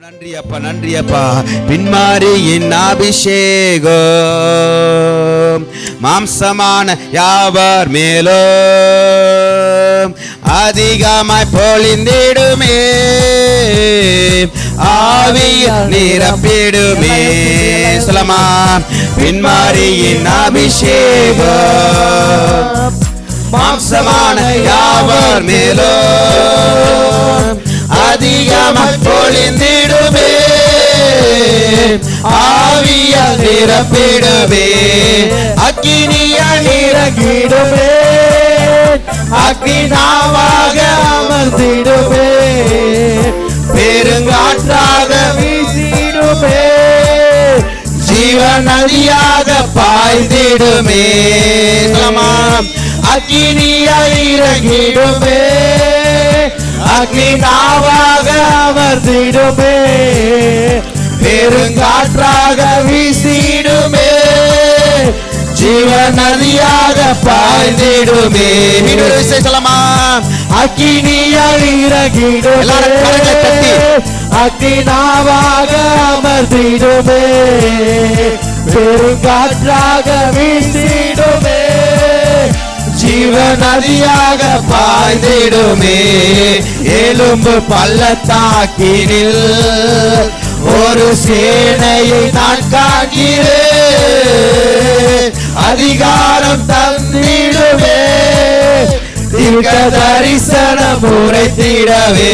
நன்றி அப்பா நன்றி அப்பா. பின்மாரியின் அபிஷேகோ மாம்சமான யாவர் மேலோ அதிகமாய் பொழிந்திடுமே. ஆவிய நிரப்பிடுமே. சொல்லமா பின்மாரியின் அபிஷேகோ மாம்சமான யாவர் மேலோ அதிகமாய் பொழிந்திடுவே ஆவியால் நிரப்பிடுவே அக்கினியால் இறங்கிடுமே அக்கினாவாக அமர்ந்திடுவே பெருங்காற்றாக வீசிடுவே ஜீவ நதியாக பாய்ந்திடுமே சொல்லமாம். அக்கினியாய் இறங்கிடுமே அக்னிதாவாக அமர்ந்திடுமே. பெருங்காற்றாக வீசிடுமே. ஜீவ நதியாக பாய்ந்திடுமே. மீண்டும் ஒரு விசை சொல்லமா? அக்கினியால் இறங்கிடுமே எல்லாரும் கரங்களை தட்டி. அக்கினாவாக அமர்ந்திடுமே. பெருங்காற்றாக வீசிடுமே. ஜீவ நதியாக பாய்ந்திடுமே. எலும்பு பள்ளத்தாக்கினில் ஒரு சேனையை நான் காண்கிறேன் அதிகாரம் தந்திடுவே தீர்க்க தரிசனம் உரைத்திடவே.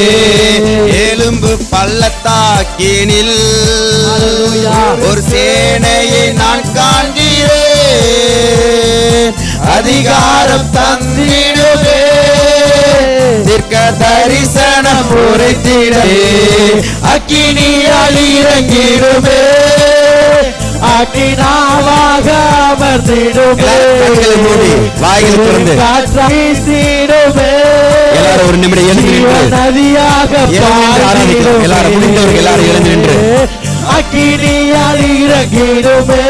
எலும்பு பள்ளத்தாக்கினில் ஒரு சேனையை நான் காண்கிறேன். அதிகாரம் தந்திடுவே தீர்க்க தரிசனம் உரைத்திடவே அக்கினியால் இறங்கிடுமே அக்கினாவாக அமர்ந்திடுமே வாய்களை திறந்து. வீசிடுமே எல்லாரும் ஒரு நிமிடம் எழுந்து. நதியாக. எல்லாரும் முடிந்தவர்கள் எல்லாரும் எழுந்து நின்று. அக்கினியால் இறங்கிடுமே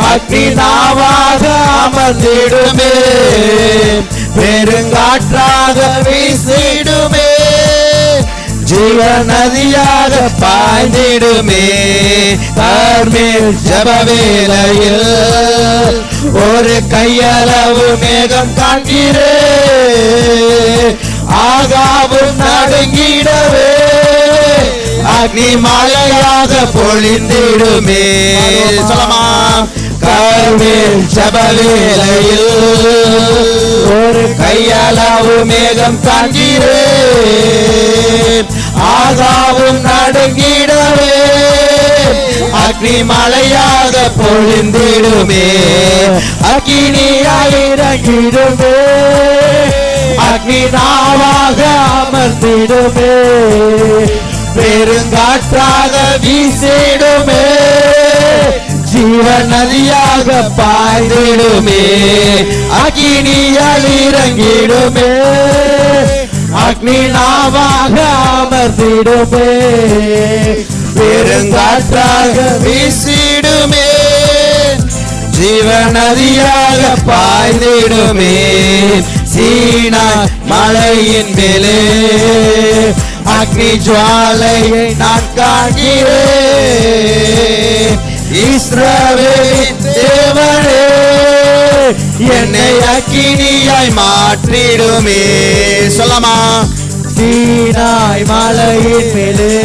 அக்கினாவாக அமர்ந்திடுமே. பெருங்காற்றாக வீசிடுமே. ஜீவ நதியாக பாய்ந்திடுமே. தார்மேல் ஜபவேலையில் ஒரு கையளவு மேகம் காண்கிறே. ஆகாவும் நடுங்கிடவே. அக்னி மழையாக பொழிந்திடுமே. சொல்லமா? கருமேல் ஜபவேலையில் ஒரு கையளவு மேகம் தாங்கிறேன் ஆகாவும் நடுங்கிடவே. அக்னி மலையாக பொழிந்திடுமே. அக்கினியாய் இறங்கிடுமே. அக்னிதாவாக அமர்ந்திடுமே. பெருங்காற்றாக வீசிடுமே. ஜீவ நதியாக பாய்ந்திடுமே. அக்கினியால் இறங்கிடுமே அக்னி நாவாக அமர்ந்திடுமே. பெருங்காற்றாக வீசிடுமே. ஜீவ நதியாக பாய்ந்திடுமே. சீனா மலையின் மேலே. அக்னி ஜுவாலையை நான் காண்கிறேன். இஸ்ரவேலின் தேவனே என்னை அக்கினியாய் மாற்றிடுமே. சொல்லமா? சீனாய் மலையின் மேலே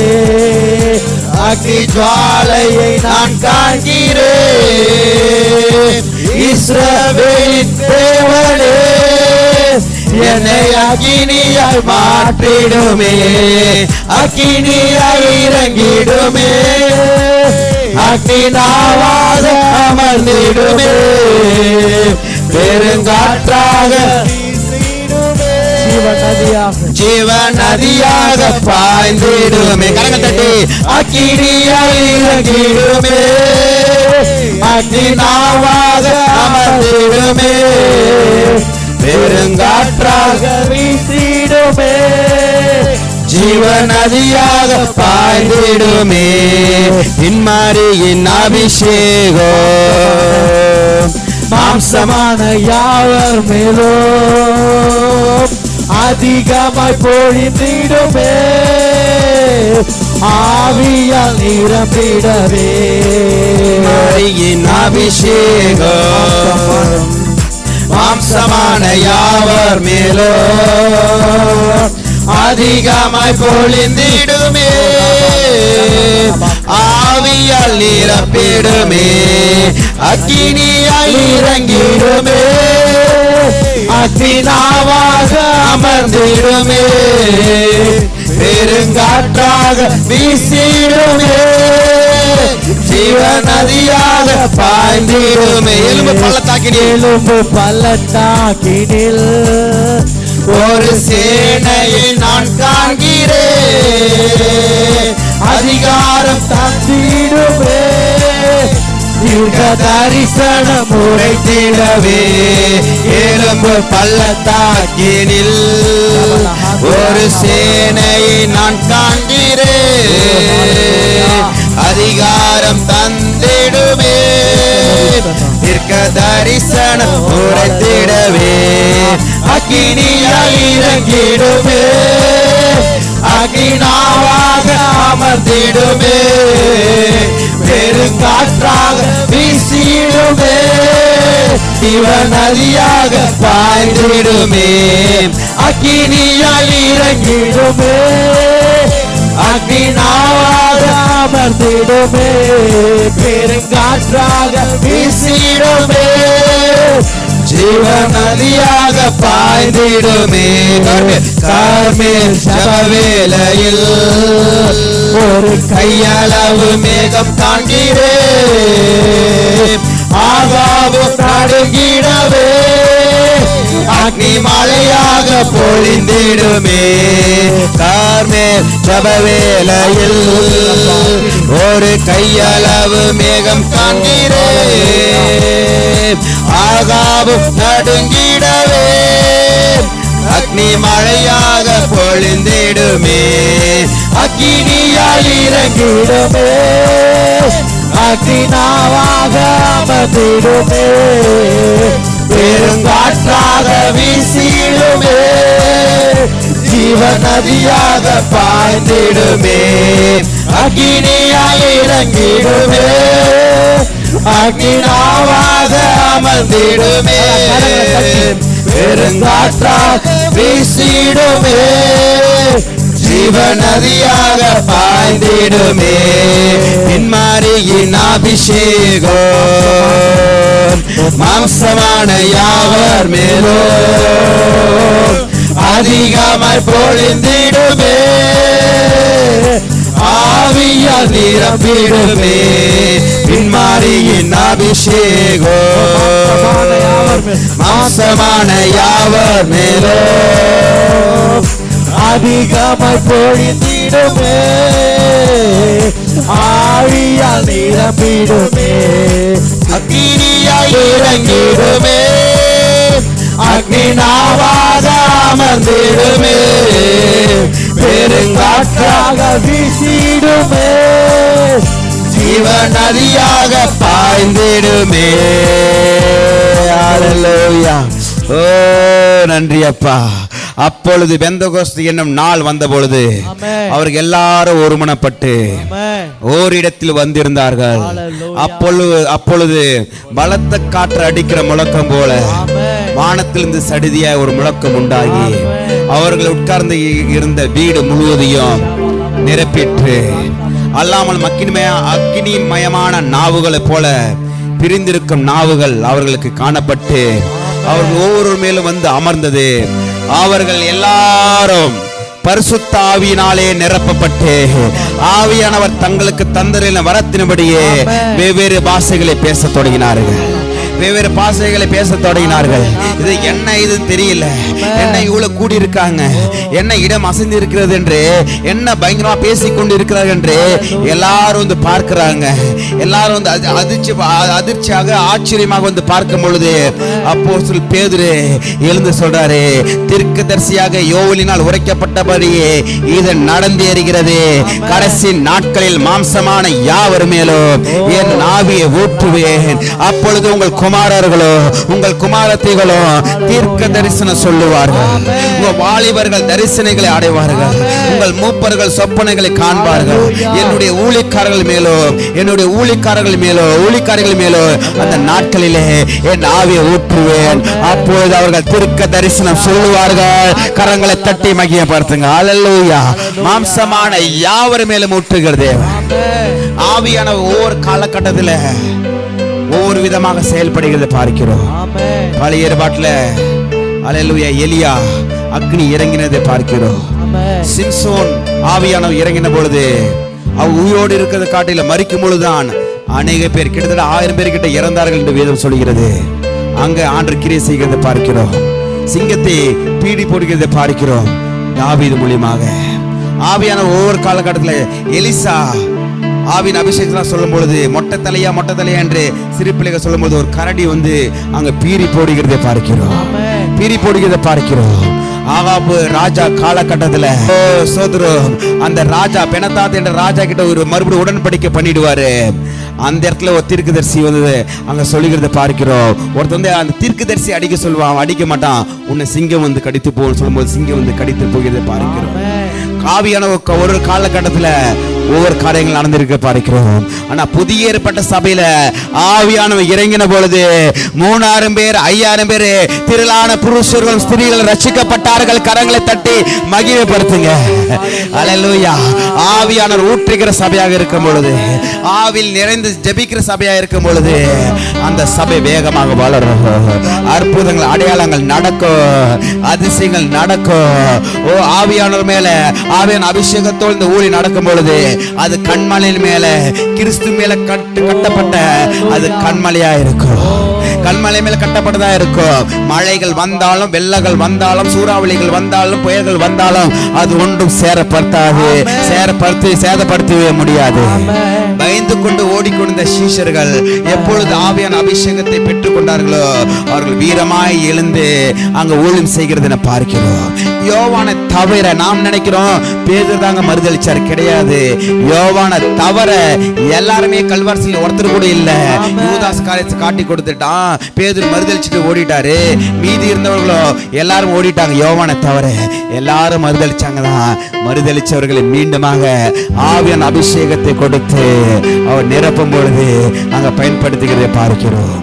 அக்னி ஜுவாலையை நான் காண்கிறேன். இஸ்ரவேலின் தேவனே என்னை அக்கினியாய் மாற்றிடுமே. அக்கினியாய் இறங்கிடுமே. அக்கினாவாக அமர்ந்திடுமே. பெருங்காற்றாக ஜீவ நதியாக பாய்ந்திடுமே. கரங்க தட்டி. அக்கினியாய் இறங்கிடுமே. அக்கினாவாக அமர்ந்திடுமே. பெருங்காற்றாக வீசிடுமே. ஜீவ நதியாக பாய்ந்திடுமே. இன்மாரியின் அபிஷேகோ. மாம்சமான யாவர் மேலோ. அதிகமாய் பொழிந்திடுமே. ஆவியால் நிரம்பிடவே. மரியின் அபிஷேகம் மாம்சமான யாவர் மேலோ. அதிகமாய் பொழிந்திடுமே. ஆவியால் நிரப்பிடுமே. அக்கினியால் இறங்கிடுமே. அத்தினாவாக அமர்ந்திடுமே. பெருங்காற்றாக வீசிடுமே. ஜீவ நதியாக பாய்ந்திடுமே. எலும்பு பள்ளத்தாக்கினில். எலும்பு பள்ளத்தாக்கினில். ஒரு சேனையை நான் காண்கிறேன். அதிகாரம் தந்திடுவே தீர்க்க தரிசனம் உரைத்திடவே. எலும்பு பள்ளத்தாக்கினில் ஒரு சேனையை நான் காண்கிறேன். அதிகாரம் தந்திடுமே. தீர்க்க தரிசனம் உரைத்திடவே. அக்கினி இறங்கிடுமே அகினாவாக அமர்ந்திடுமே. பெருங்காற்றாக வீசிடுமே. இவ நதியாக பாய்ந்திடுமே. அக்கினியால் இறங்கிடுமே. அக்னினாவாக அமர்ந்திடுமே. பெருங்காற்றாக வீசிடுமே. ஜீவ நதியாக பாய்ந்திடுமே கார்மேல் சபவேலையில் ஒரு கையளவு மேகம் காண்கிறேன் ஆகாவும் நடுங்கிடவே அக்னி மலைய பொழிந்திடுமே. கார்மேல் ஜபவேலையில் ஒரு கையளவு மேகம் காண்கிறே. ஆகாவும் நடுங்கிடவே. அக்னி மழையாக பொழிந்திடுமே. அக்கினியால் இறங்கிடுமே. அக்னினாவாக அமர்ந்திடுமே. பெருங்காற்றாக வீசிடுமே. ஜீவ நதியாக பாய்ந்திடுமே. அக்னியாய் இறங்கிடுமே. அக்னாவாக அமர்ந்திடுமே. பெருங்காற்றாக வீசிடுமே. ஜீவ நதியாக பாய்ந்திடுமே. பின்மாரியின் அபிஷேகம் மாம்சமான யாவர் மேலோ? அதிகமாய் பொழிந்திடுமே. ஆவியால் நிரப்பிடுமே பின்மாரியின் அபிஷேகோ. மாசமான யாவர் மேலோ? அதிகமாய் பொழிந்திடுமே. ஆழியால் நிரப்பிடுமே அக்னியாய் இறங்கிடுமே. அக்னி நாவாக அமர்ந்திடுமே பெருங்காற்றாக வீசிடுமே. ஜீவ நதியாக பாய்ந்திடுமே ஓ நன்றி அப்பா அப்பொழுது பெந்தகோஸ்து என்னும் நாள் வந்த பொழுது. அவர்கள் எல்லாரும் ஒருமனப்பட்டு. ஓரிடத்தில் வந்திருந்தார்கள். அப்பொழுது அப்பொழுது பலத்த காற்று அடிக்கிற முழக்கம் போல. வானத்திலிருந்து சடிதியாய் ஒரு முழக்கம் உண்டாகி. அவர்கள் உட்கார்ந்து இருந்த வீடு முழுவதையும் நிரப்பிற்று அல்லாமல் மக்கின்மய அக்கினியின் மயமான நாவுகளைப் போல பிரிந்திருக்கும் நாவுகள் அவர்களுக்கு காணப்பட்டு அவர்கள் ஒவ்வொரு மேலும் வந்து அமர்ந்தது அவர்கள் எல்லாரும் பரிசுத்த ஆவியினாலே நிரப்பப்பட்டு ஆவியானவர் தங்களுக்கு தந்தரின வரத்தினபடியே. வெவ்வேறு பாஷைகளை பேசத் தொடங்கினார்கள் வெவ்வேறு பாஷைகளை பேச தொடங்கினார்கள். இது என்ன இது தெரியல. என்ன இவ்வளவு கூடி இருக்காங்க என்ன இடம் அசைந்து இருக்கிறது என்று என்ன பயங்கரமா பேசிக் கொண்டு இருக்கிறார்கள் என்று எல்லாரும் வந்து பார்க்கிறாங்க. எல்லாரும் வந்து அதிர்ச்சி அதிர்ச்சியாக ஆச்சரியமாக வந்து பார்க்கும் பொழுது அப்போ சொல் பேதுரு எழுந்து சொல்றாரு தீர்க்கதரிசியாக யோவலினால் உரைக்கப்பட்டபடியே இது நடந்தேறுகிறது கடைசி நாட்களில் மாம்சமான யாவர் மேலும் என் ஆவியை ஊற்றுவேன். அப்பொழுது உங்கள் குமாரர்களோ உங்கள் குமாரத்திகளோ தீர்க்க தரிசனம் சொல்லுவார்கள். உங்கள் வாலிபர்கள் தரிசனங்களை அடைவார்கள் உங்கள் மூப்பர்கள் சொப்பனைகளை காண்பார்கள். என்னுடைய ஊழிக்காரர்கள் மேலோ என்னுடைய ஊழிக்காரர்கள் மேலோ ஊழிக்காரர்கள் மேலோ அந்த நாட்களிலே என் ஆவியை ஊற்றுவேன். அப்பொழுது அவர்கள் தீர்க்க தரிசனம் சொல்லுவார்கள். கரங்களை தட்டி மகியப்படுத்துங்க அலல்லூயா மாம்சமான யாவர் மேலும் ஊற்றுகிறது. ஆவியான ஒவ்வொரு காலகட்டத்தில் ஒவ்வொரு விதமாக செயல்படுகிறது பார்க்கிறோம். பழைய ஏற்பாட்டில் அல்லேலூயா எலியா அக்னி இறங்கினதை பார்க்கிறோம். சிம்சோன் ஆவியானவர் இறங்கின பொழுது அவர் உயிரோடு இருக்கிறத காட்டில மறிக்கும் பொழுதுதான் அநேக பேர் கிட்டத்தட்ட ஆயிரம் பேர் கிட்ட இறந்தார்கள் என்று வேதம் சொல்கிறது அங்க ஆண்டு கிரியை செய்கிறதை பார்க்கிறோம். சிங்கத்தை பீடி போடுகிறதை பார்க்கிறோம். தாவீது மூலியமாக. ஆவியான ஒவ்வொரு காலகட்டத்தில் எலிசா ஆவின் அபிஷேகம் சொல்லும் பொழுது மொட்டை தலையா மொட்டை தலையா என்று சிறு பிள்ளைகள் சொல்லும் பொழுது ஒரு கரடி வந்து அங்க பீறி போடுகிறதை பார்க்கிறோம். பீறி போடுகிறதை பார்க்கிறோம். ஆகாபு ராஜா காலகட்டத்துல சோதரம் அந்த ராஜா பெனதாத் என்ற ராஜா கிட்ட ஒரு மறுபடியும் உடன்படிக்கை பண்ணிடுவாரு. அந்த இடத்துல ஒரு தீர்க்கதரிசி வந்து அங்க சொல்லுகிறத பார்க்கிறோம். ஒருத்தன் வந்து அந்த தீர்க்கதரிசி அடிக்க சொல்லுவான். அடிக்க மாட்டான். உன்னை சிங்கம் வந்து கடித்து போகும் சொல்லும்போது சிங்கம் வந்து கடித்து போகிறதை பார்க்கிறோம். காவியான ஒரு காலகட்டத்துல ஒவ்வொரு காரியங்கள் நடந்திருக்க பார்க்கிறோம். ஆனா புதிய ஏற்பட்ட சபையில ஆவியானவன் இறங்கின பொழுது மூணாயிரம் பேர் ஐயாயிரம் பேர் திரளான புருஷர்கள் ஸ்திரீகள் ரசிக்கப்பட்டார்கள் கரங்களை தட்டி மகிமைப்படுத்துங்க. அலலூயா ஆவியானவர் ஊற்றுகிற சபையாக இருக்கும் பொழுது ஆவில் நிறைந்து ஜெபிக்கிற சபையாக இருக்கும் பொழுது அந்த சபை வேகமாக வளரும். அற்புதங்கள் அடையாளங்கள் நடக்கும். அதிசயங்கள் நடக்கும். ஓ ஆவியானவர் மேல ஆவியான அபிஷேகத்தோடு இந்த ஊழி நடக்கும் பொழுது அது கண்மலையின் மேல கிறிஸ்து மேல கட்டு கட்டப்பட்ட அது கண்மலையா இருக்கும். கண்மலை மேல கட்டப்பட்டதா இருக்கும். மழைகள் வந்தாலும் வெள்ளங்கள் வந்தாலும் சூறாவளிகள் வந்தாலும் புயல்கள் வந்தாலும் அது ஒன்றும் சேரப்படுத்தாது சேரப்படுத்தி சேதப்படுத்தவே முடியாது. பயந்து கொண்டு ஓடிக்கொண்ட சீஷர்கள் எப்பொழுது ஆவியான அபிஷேகத்தை பெற்றுக் கொண்டார்களோ அவர்கள் வீரமாய் எழுந்து அங்க ஊழியம் செய்கிறது என பார்க்கிறோம். யோவானை தவிர நாம் நினைக்கிறோம் பேதர் தாங்க மறுதளிச்சார். கிடையாது. யோவானை தவிர எல்லாருமே கல்வாரசில் ஒருத்தர் கூட இல்ல. யூதாஸ் காரியத்தை காட்டி கொடுத்துட்டான். பேதர் மறுதளிச்சுட்டு ஓடிட்டாரு. மீதி இருந்தவர்களோ எல்லாரும் ஓடிட்டாங்க. யோவானை தவிர எல்லாரும் மறுதளிச்சாங்க தான் மறுதளிச்சவர்களை மீண்டுமாக ஆவியான அபிஷேகத்தை கொடுத்து அவர் நிரப்பும் பொழுது அங்க பயன்படுத்துகிறதை பார்க்கிறோம்.